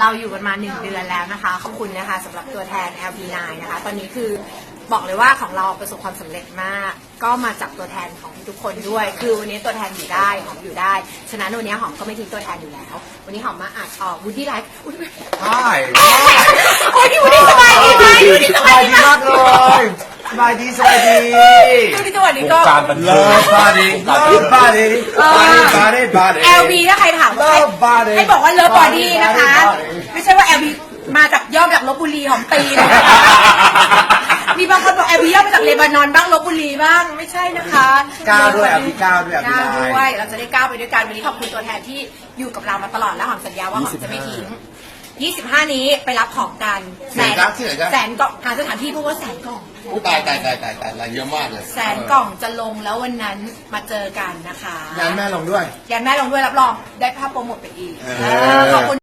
เราอยู่กันมาหนึ่งเดือนแล้วนะคะ ขอบคุณนะคะสำหรับตัวแทน LP9 นะคะ ตอนนี้คือบอกเลยว่าของเราประสบความสำเร็จมาก ก็มาจากตัวแทนของทุกคนด้วย คือวันนี้ตัวแทนอยู่ได้หอมอยู่ได้ ฉะนั้นวันนี้หอมก็ไม่ทิ้งตัวแทนอยู่แล้ว วันนี้หอมมาอัดออกวูดดี้ไลฟ์อุ๊ยใช่โอ้ยพี่วูดดี้สบายดีไหมวูดดี้สสบาบายยดีดีไหมมากเลยส บายดีสบายดีวูดดี้สวัสดีก็ การบันเทิเลิงฟบาดีเลิฟบาดีบาดีบาดีบาดี LB ถ้าใครถามว่า Love body ให้บอกว่าเลิฟบอดี้นะคะ Body body ไม่ใช่ว่า LB มาจากย่อมาจากลบบุรีหอมตีนะคะ มีบางคนบอก LB ย่อมาจากเลบานอนบ้างลบบุรีบ้างไม่ใช่นะคะก้าวด้วย LB ก้าวด้วย LB ก้าวได้ด้วย เราจะได้ก้าวไปด้วยกันวันนี้ขอบคุณตัวแทนที่อยู่กับเรามาตลอดและหอมสัญญาว่าหอมจะไม่ทิ้ง 25 นี้ไปรับของกันที่ไหนครับที่ไหนครับ แสนกล่องหาสถานที่เพราะว่าแสนกล่องอุ๊ยตายตายตายตายตายตายเยอะมากเลยแสนกล่องจะลงแล้ววันนั้นมาเจอกันนะคะงานแม่ลงด้วย ยันแม่ลงด้วยรับรองได้ภาพโปรโมทไปอีกเออ เออขอบคุณ